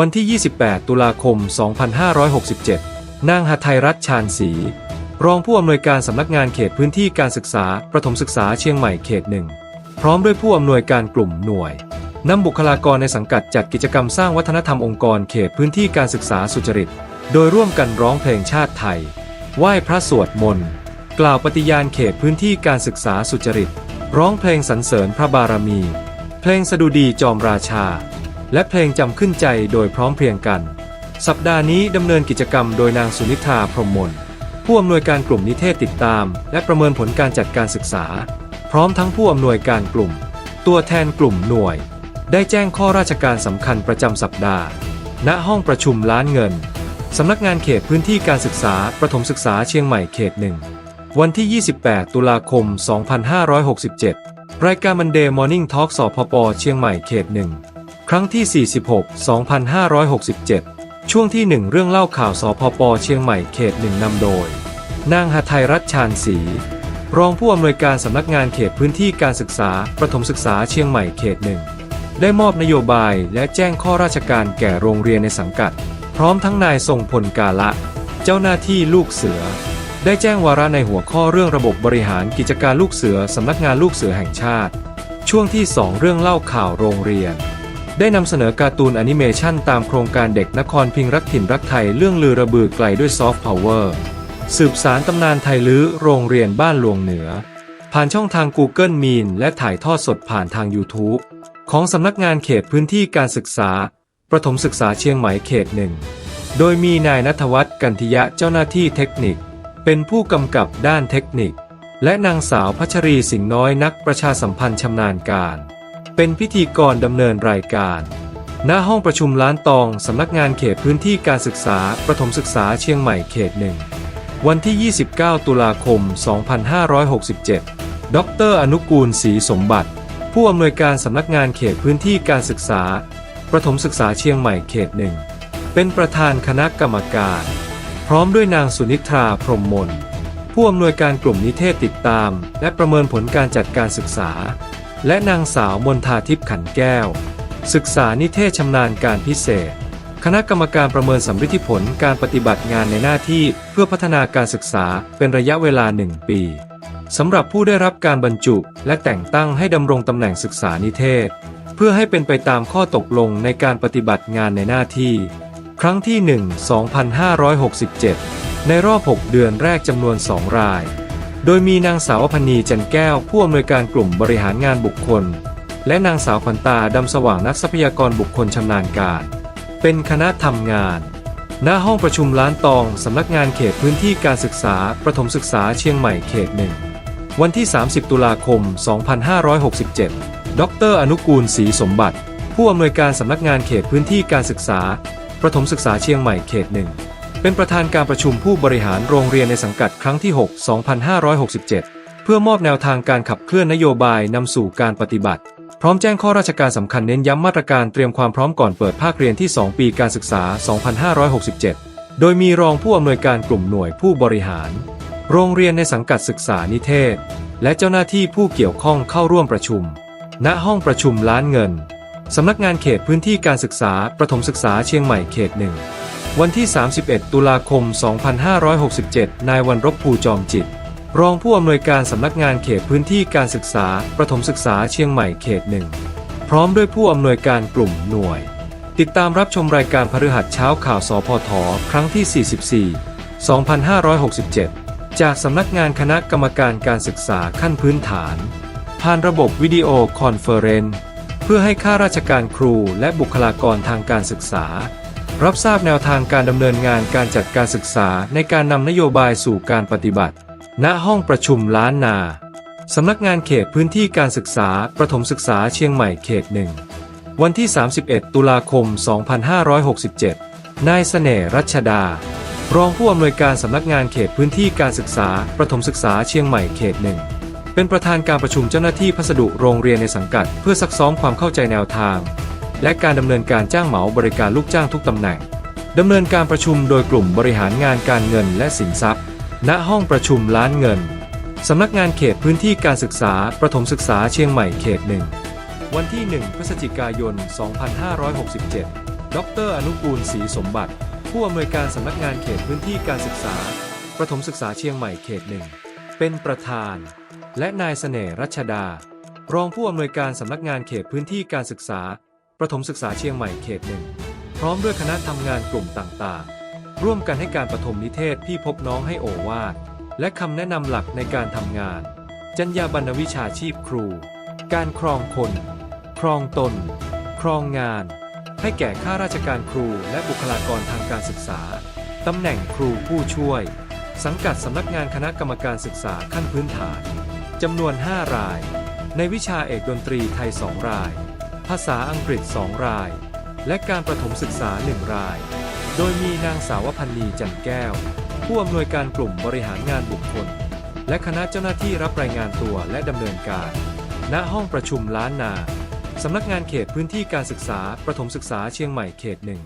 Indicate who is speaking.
Speaker 1: วันที่ 28 ตุลาคม 2567 นางหทัยรัตน์ชาญศรี รองผู้อำนวยการสำนักงานเขตพื้นที่การศึกษา ประถมศึกษาเชียงใหม่เขตหนึ่ง พร้อมด้วยผู้อำนวยการกลุ่มหน่วยนำบุคลากรในสังกัดจัดกิจกรรมสร้างวัฒนธรรมองค์กรเขตพื้นที่การศึกษาสุจริต โดยร่วมกันร้องเพลงชาติไทย ไหว้พระสวดมนต์ กล่าวปฏิญาณเขตพื้นที่การศึกษาสุจริต ร้องเพลงสรรเสริญพระบารมี เพลงสดุดีจอมราชา และเพลงจำขึ้นใจโดยพร้อมเพรียงกัน สัปดาห์นี้ดำเนินกิจกรรมโดยนางสุนิธาพรหมมนผู้อำนวยการกลุ่มนิเทศติดตาม และประเมินผลการจัดการศึกษา พร้อมทั้งผู้อำนวยการกลุ่ม ตัวแทนกลุ่มหน่วย ได้แจ้งข้อราชการสำคัญประจำสัปดาห์ ณห้องประชุมล้านเงินสำนักงานเขตพื้นที่การศึกษาประถมศึกษาเชียงใหม่เขตหนึ่งวันที่ 28 ตุลาคม 2567 รายการมันเดย์มอร์นิ่งทอล์กสพปเชียงใหม่เขตหนึ่ง รั้งที่ 46 2567 ช่วงที่ 1 เรื่องเล่าข่าวสพปเชียงใหม่เขตหนึ่งนำโดย นางหทัยรัตชาญศรีรองผู้อำนวยการสำนักงานเขตพื้นที่การศึกษา ประถมศึกษาเชียงใหม่เขตหนึ่งได้มอบนโยบายและแจ้งข้อราชการแก่โรงเรียนในสังกัด พร้อมทั้งนายทรงพลกาละ เจ้าหน้าที่ลูกเสือ ได้แจ้งวาระในหัวข้อเรื่องระบบบริหารกิจการลูกเสือสำนักงานลูกเสือแห่งชาติ ช่วงที่ 2 เรื่องเล่าข่าวโรงเรียน ได้นำเสนอการ์ตูนแอนิเมชันตามโครงการเด็กนครพิงรักถิ่นรักไทยเรื่องลือระบือไกลด้วยซอฟต์พาวเวอร์สืบสารตำนานไทยลื้อโรงเรียนบ้านหลวงเหนือ ผ่านช่องทาง Google Meet และถ่ายทอดสดผ่านทาง YouTube ของสำนักงานเขตพื้นที่การศึกษา ประถมศึกษาเชียงใหม่เขตหนึ่ง โดยมีนายนัทวัฒน์กันทิยะเจ้าหน้าที่เทคนิค เป็นผู้กำกับด้านเทคนิค และนางสาวพัชรีสิงห์น้อยนักประชาสัมพันธ์ชำนาญการ เป็นพิธีกรดำเนินรายการ ณห้องประชุมล้านตองสำนักงานเขตพื้นที่การศึกษา ประถมศึกษาเชียงใหม่เขตหนึ่งวันที่ 29 ตุลาคม 2567 ดร อนุกูลศรีสมบัติ ผู้อำนวยการสำนักงานเขตพื้นที่การศึกษา ประถมศึกษาเชียงใหม่เขตหนึ่ง เป็นประธานคณะกรรมการ พร้อมด้วยนางสุนิธราพรมมน ผู้อำนวยการกลุ่มนิเทศติดตาม และประเมินผลการจัดการศึกษา และนางสาวมนทาทิพย์ขันแก้ว ศึกษานิเทศชำนาญการพิเศษ คณะกรรมการประเมินสำฤทธิผลการปฏิบัติงานในหน้าที่เพื่อพัฒนาการศึกษาเป็นระยะเวลาหนึ่งปีสำหรับผู้ได้รับการบรรจุและแต่งตั้งให้ดำรงตำแหน่งศึกษานิเทศ เพื่อให้เป็นไปตามข้อตกลงในการปฏิบัติงานในหน้าที่ ครั้งที่ 1 2567 ในรอบ 6 เดือนแรกจำนวน 2 ราย โดยมีนางสาวพันีจันแก้วผู้อำนวยการกลุ่มบริหารงานบุคคล และนางสาวขวัญตาดำสว่างนักทรัพยากรบุคคลชำนาญการ เป็นคณะทำงาน ณห้องประชุมล้านตองสำนักงานเขตพื้นที่การศึกษา ประถมศึกษาเชียงใหม่เขตหนึ่งวันที่ 30 ตุลาคม 2567 ดร อนุกูลศรีสมบัติ ผู้อำนวยการสำนักงานเขตพื้นที่การศึกษา ประถมศึกษาเชียงใหม่เขตหนึ่ง เป็นประธานการประชุมผู้บริหารโรงเรียนในสังกัดครั้งที่ 6 2567 เพื่อมอบแนวทางการขับเคลื่อนนโยบายนำสู่การปฏิบัติ พร้อมแจ้งข้อราชการสำคัญเน้นย้ำมาตรการเตรียมความพร้อมก่อนเปิดภาคเรียนที่ 2 ปีการศึกษา 2567 โดยมีรองผู้อำนวยการกลุ่มหน่วยผู้บริหาร โรงเรียนในสังกัดศึกษานิเทศ และเจ้าหน้าที่ผู้เกี่ยวข้องเข้าร่วมประชุม ณ ห้องประชุมล้านเงิน สำนักงานเขตพื้นที่การศึกษา ประถมศึกษาเชียงใหม่เขตหนึ่ง วันที่ 31 ตุลาคม 2567 นายวันรบภูจอมจิต รองผู้อำนวยการสำนักงานเขตพื้นที่การศึกษา ประถมศึกษาเชียงใหม่เขตหนึ่ง พร้อมด้วยผู้อำนวยการกลุ่มหน่วย ติดตามรับชมรายการพฤหัสเช้าข่าวสพทครั้งที่ 44 2567 จากสำนักงานคณะกรรมการการศึกษาขั้นพื้นฐาน ผ่านระบบวิดีโอคอนเฟอเรนซ์เพื่อให้ข้าราชการครูและบุคลากรทางการศึกษา รับทราบแนวทางการดำเนินงานการจัดการศึกษาในการนำนโยบายสู่การปฏิบัติ ณ ห้องประชุมล้านนา สำนักงานเขตพื้นที่การศึกษา ประถมศึกษาเชียงใหม่เขตหนึ่ง วันที่ 31 ตุลาคม 2567 นายเสน่ห์รัชดา รองผู้อำนวยการสำนักงานเขตพื้นที่การศึกษา ประถมศึกษาเชียงใหม่เขตหนึ่งเป็นประธานการประชุมเจ้าหน้าที่พัสดุโรงเรียนในสังกัด เพื่อซักซ้อมความเข้าใจแนวทาง และการดำเนินการจ้างเหมาบริการลูกจ้างทุกตำแหน่งดำเนินการประชุมโดยกลุ่มบริหารงานการเงินและสินทรัพย์ ณ ห้องประชุมล้านเงิน สำนักงานเขตพื้นที่การศึกษา ประถมศึกษาเชียงใหม่เขตหนึ่ง วันที่ 1 พฤศจิกายน 2567 ดร อนุกูลศรีสมบัติ ผู้อำนวยการสำนักงานเขตพื้นที่การศึกษา ประถมศึกษาเชียงใหม่เขตหนึ่ง เป็นประธาน และนายเสน่ห์รัชดา รองผู้อำนวยการสำนักงานเขตพื้นที่การศึกษา ประถมศึกษาเชียงใหม่เขตหนึ่งพร้อมด้วยคณะทำงานกลุ่มต่างๆ ร่วมกันให้การปฐมนิเทศพี่พบน้องให้โอวาทและคำแนะนำหลักในการทำงานจรรยาบรรณวิชาชีพครู การครองคน ครองตน ครองงาน ให้แก่ข้าราชการครูและบุคลากรทางการศึกษาตำแหน่งครูผู้ช่วย สังกัดสำนักงานคณะกรรมการศึกษาขั้นพื้นฐานจำนวน 5 ราย ในวิชาเอกดนตรีไทย 2 ราย ภาษาอังกฤษ 2 ราย และการประถมศึกษา 1 ราย โดยมีนางสาวพันนีจันแก้ว ผู้อำนวยการกลุ่มบริหารงานบุคคล และคณะเจ้าหน้าที่รับรายงานตัวและดำเนินการ ณห้องประชุมล้านนาสำนักงานเขตพื้นที่การศึกษา ประถมศึกษาเชียงใหม่เขตหนึ่ง